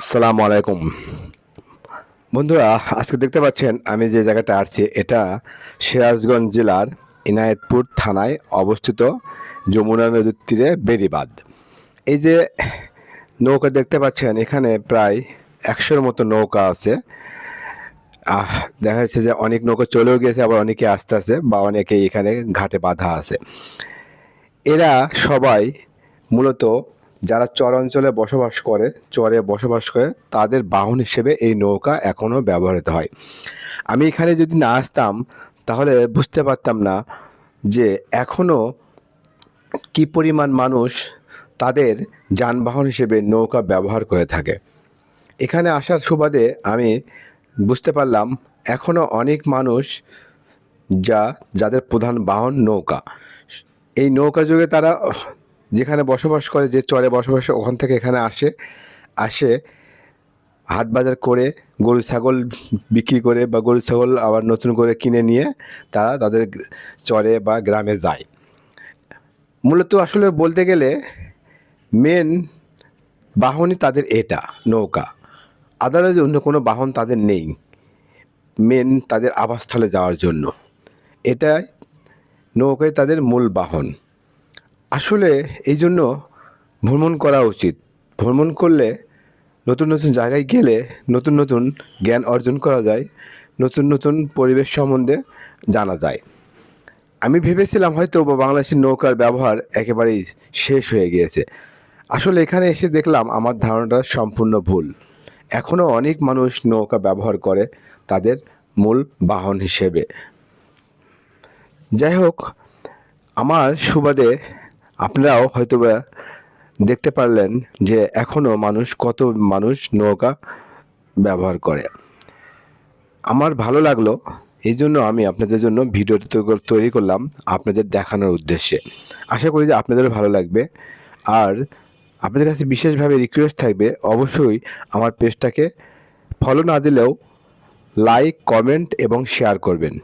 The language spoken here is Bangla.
আসসালামু আলাইকুম। বন্ধুরা, আজকে দেখতে পাচ্ছেন, আমি যে জায়গাটা আসছি, এটা সিরাজগঞ্জ জেলার ইনায়েতপুর থানায় অবস্থিত যমুনা নদীর তীরে বেরিবাদ এই যে নৌকা দেখতে পাচ্ছেন, এখানে প্রায় একশোর মতো নৌকা আছে। দেখা যাচ্ছে যে অনেক নৌকা চলেও গেছে আবার অনেকে আসতে আছে বা অনেকে এখানে ঘাটে বাঁধা আছে। এরা সবাই মূলত যারা চর অঞ্চলে বসবাস করে, চরে বসবাস করে, তাদের বাহন হিসেবে এই নৌকা এখনও ব্যবহৃত হয়। আমি এখানে যদি না আসতাম, তাহলে বুঝতে পারতাম না যে এখনও কি পরিমাণ মানুষ তাদের যানবাহন হিসেবে নৌকা ব্যবহার করে থাকে। এখানে আসার সুবাদে আমি বুঝতে পারলাম এখনও অনেক মানুষ যা, যাদের প্রধান বাহন নৌকা। এই নৌকা যুগে তারা যেখানে বসবাস করে, যে চরে বসবাস ওখান থেকে এখানে আসে আসে হাট বাজার করে, গরু, ছাগল বিক্রি করে বা গরু, ছাগল আবার নতুন করে কিনে নিয়ে তারা তাদের চরে বা গ্রামে যায়। মূলত আসলে বলতে গেলে মেন বাহনই তাদের এটা, নৌকা। আদারওয়াইজ অন্য কোনো বাহন তাদের নেই মেন তাদের আবাসস্থলে যাওয়ার জন্য। এটাই নৌকাই তাদের মূল বাহন। আসলে এই জন্য ভ্রমণ করা উচিত। ভ্রমণ করলে নতুন নতুন জায়গায় গেলে নতুন নতুন জ্ঞান অর্জন করা যায়, নতুন নতুন পরিবেশ সম্বন্ধে জানা যায়। আমি ভেবেছিলাম হয়তো বাংলাদেশের নৌকার ব্যবহার একেবারেই শেষ হয়ে গিয়েছে। আসলে এখানে এসে দেখলাম আমার ধারণাটা সম্পূর্ণ ভুল। এখনও অনেক মানুষ নৌকা ব্যবহার করে তাদের মূল বাহন হিসেবে। যাই হোক, আমার সুবাদে আপনারাও হয়তো দেখতে পারলেন যে এখনও মানুষ কত মানুষ নৌকা ব্যবহার করে। আমার ভালো লাগল, এই জন্য আমি আপনাদের জন্য ভিডিওটি তৈরি করলাম আপনাদের দেখানোর উদ্দেশ্যে। আশা করি যে আপনাদেরও ভালো লাগবে। আর আপনাদের কাছে বিশেষভাবে রিকোয়েস্ট থাকবে, অবশ্যই আমার পেজটাকে ফলো না দিলেও লাইক কমেন্ট এবং শেয়ার করবেন।